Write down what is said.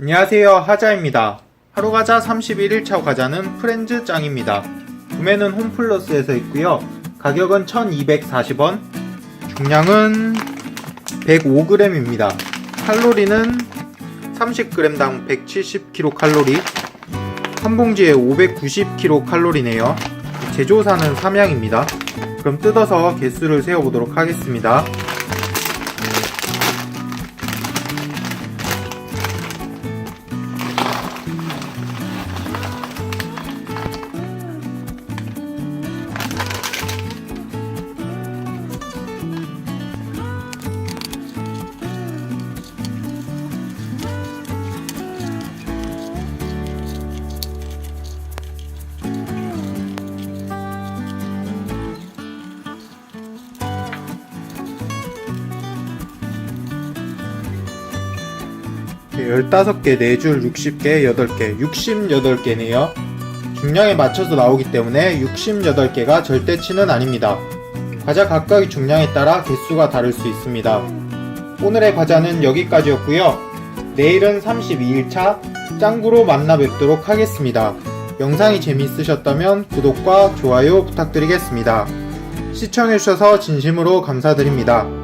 안녕하세요 하자입니다. 하루가자 31일차 과자는 프렌즈 짱입니다. 구매는 홈플러스에서 있고요. 가격은 1240원. 중량은 105g입니다. 칼로리는 30g당 170kcal 한 봉지에 590kcal네요. 제조사는 삼양입니다. 그럼 뜯어서 개수를 세어보도록 하겠습니다 15개, 4줄, 60개, 8개, 68개네요. 중량에 맞춰서 나오기 때문에 68개가 절대치는 아닙니다. 과자 각각의 중량에 따라 개수가 다를 수 있습니다. 오늘의 과자는 여기까지였고요. 내일은 32일차 짱구로 만나 뵙도록 하겠습니다. 영상이 재미있으셨다면 구독과 좋아요 부탁드리겠습니다. 시청해주셔서 진심으로 감사드립니다.